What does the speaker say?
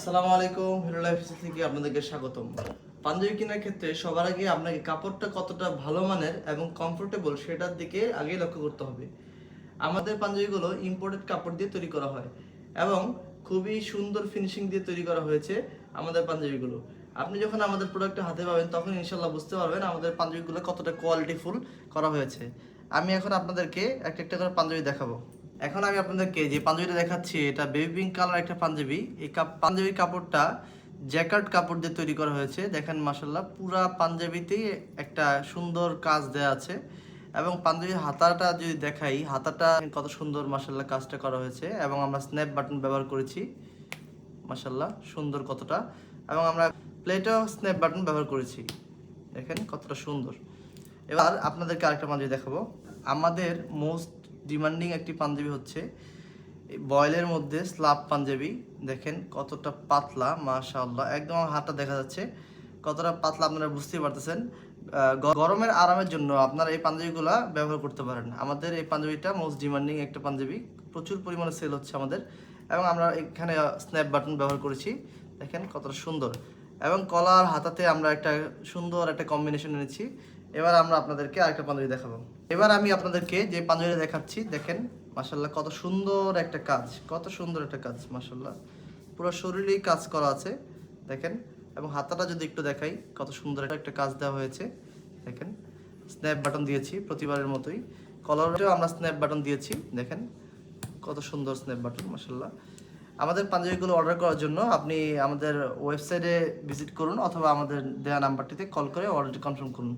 আসসালামু আলাইকুম hero life থেকে আপনাদেরকে স্বাগতম। পাঞ্জাবি কেনার ক্ষেত্রে সবার আগে আপনাকে কাপড়টা কতটা ভালো মানের এবং কমফোর্টেবল সেটার দিকে আগে লক্ষ্য করতে হবে। আমাদের পাঞ্জাবিগুলো ইম্পোর্টেড কাপড় দিয়ে তৈরি করা হয় এবং খুবই সুন্দর ফিনিশিং দিয়ে তৈরি করা হয়েছে আমাদের পাঞ্জাবিগুলো। আপনি যখন আমাদের প্রোডাক্টটা হাতে পাবেন, তখন ইনশাল্লাহ বুঝতে পারবেন আমাদের পাঞ্জাবিগুলো কতটা কোয়ালিটিফুল করা হয়েছে। আমি এখন আপনাদেরকে একটা একটা করে পাঞ্জাবি দেখাবো। এখন আমি আপনাদেরকে যে পাঞ্জাবিটা দেখাচ্ছি, এটা বেবি পিঙ্ক কালার একটা পাঞ্জাবি। এই পাঞ্জাবির কাপড়টা জ্যাকার্ড কাপড় দিয়ে তৈরি করা হয়েছে। দেখেন মাসাল্লাহ পুরা পাঞ্জাবিতেই একটা সুন্দর কাজ দেওয়া আছে। এবং পাঞ্জাবির হাতাটা যদি দেখাই, হাতাটা কত সুন্দর মাসাল্লাহ কাজটা করা হয়েছে। এবং আমরা স্ন্যাপ বাটন ব্যবহার করেছি মাসাল্লাহ সুন্দর কতটা। এবং আমরা প্লেটেও স্ন্যাপ বাটন ব্যবহার করেছি। দেখেন, কতটা সুন্দর। এবার আপনাদেরকে আরেকটা পাঞ্জাবি দেখাবো। আমাদের মোস্ট ডিমান্ডিং একটি পাঞ্জাবি হচ্ছে। বয়েলের মধ্যে স্লাব পাঞ্জাবি, দেখেন কতটা পাতলা, মাশাআল্লাহ, একদম হাতটা দেখা যাচ্ছে। কতটা পাতলা আপনারা বুঝতেই পারতেছেন। গরমের আরামের জন্য আপনারা এই পাঞ্জাবিগুলো ব্যবহার করতে পারেন। আমাদের এই পাঞ্জাবিটা মোস্ট ডিমান্ডিং একটা পাঞ্জাবি, প্রচুর পরিমাণে সেল হচ্ছে আমাদের। এবং আমরা এখানে স্ন্যাপ বাটন ব্যবহার করেছি। দেখেন কতটা সুন্দর। এবং কলার হাতাতে আমরা একটা সুন্দর একটা কম্বিনেশন এনেছি। এবার আমরা আপনাদেরকে আরেকটা পাঞ্জাবি দেখাবো। এবার আমি আপনাদেরকে যে পাঞ্জাবিটা দেখাচ্ছি, দেখেন মাসাল্লাহ কত সুন্দর একটা কাজ, কত সুন্দর একটা কাজ মাসাল্লাহ পুরো শরীরেই কাজ করা আছে, দেখেন, এবং হাতাটা যদি একটু দেখাই, কত সুন্দর একটা কাজ দেওয়া হয়েছে, দেখেন স্ন্যাপ বাটন দিয়েছি প্রতিবারের মতোই। কলারটাও আমরা স্ন্যাপ বাটন দিয়েছি, দেখেন, কত সুন্দর স্ন্যাপ বাটন মাসাল্লাহ আমাদের পাঞ্জাবিগুলো অর্ডার করার জন্য আপনি আমাদের ওয়েবসাইটে ভিজিট করুন অথবা আমাদের দেওয়া নাম্বারটিতে কল করে অর্ডারটি কনফার্ম করুন।